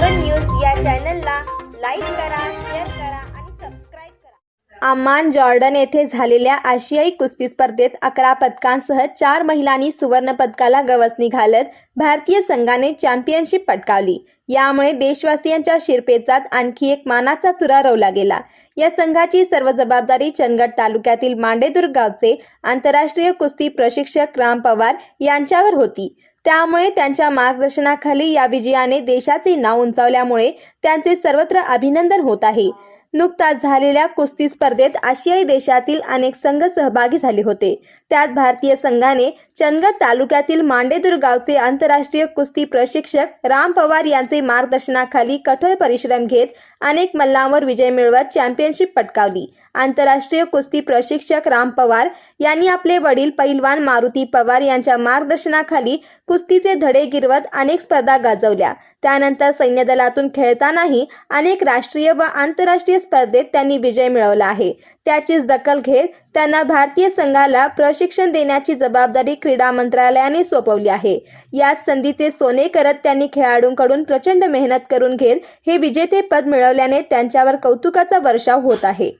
चॅनलला लाईक करा शेअर करा आणि सबस्क्राईब करा. अम्मान जॉर्डन येथे झालेल्या आशियाई कुस्ती स्पर्धेत अकरा पदकांसह चार महिलांनी सुवर्ण पदकाला गवसणी घालत भारतीय संघाने चॅम्पियनशिप पटकावली. यामुळे देशवासियांच्या शिरपेचात आणखी एक मानाचा तुरा रोवला गेला. या संघाची सर्व जबाबदारी चंदगड तालुक्यातील मांडेदुर्ग गावचे आंतरराष्ट्रीय कुस्ती प्रशिक्षक राम पवार यांच्यावर होती. त्यामुळे त्यांच्या मार्गदर्शनाखाली या विजयाने देशाचे नाव उंचावल्यामुळे त्यांचे सर्वत्र अभिनंदन होत आहे. नुकताच झालेल्या कुस्ती स्पर्धेत आशियाई देशातील अनेक संघ सहभागी झाले होते. त्यात भारतीय संघाने चंदगड तालुक्यातील मांडेदुर्ग गावचे आंतरराष्ट्रीय कुस्ती प्रशिक्षक राम पवार यांचे मार्गदर्शनाखाली कठोर परिश्रम घेत अनेक मल्लांवर विजय मिळवत चॅम्पियनशिप पटकावली. आंतरराष्ट्रीय कुस्ती प्रशिक्षक राम पवार यांनी आपले वडील पैलवान मारुती पवार यांच्या मार्गदर्शनाखाली कुस्तीचे धडे गिरवत अनेक स्पर्धा गाजवल्या. त्यानंतर सैन्य दलातून खेळतानाही अनेक राष्ट्रीय व आंतरराष्ट्रीय स्पर्धेत त्यांनी विजय मिळवला आहे. त्याचीच दखल घेत त्यांना भारतीय संघाला प्रशिक्षण देण्याची जबाबदारी क्रीडा मंत्रालयाने सोपवली आहे. याच संधीचे सोने करत त्यांनी खेळाडूंकडून प्रचंड मेहनत करून घेत हे विजेते पद मिळवल्याने त्यांच्यावर कौतुकाचा वर्षाव होत आहे.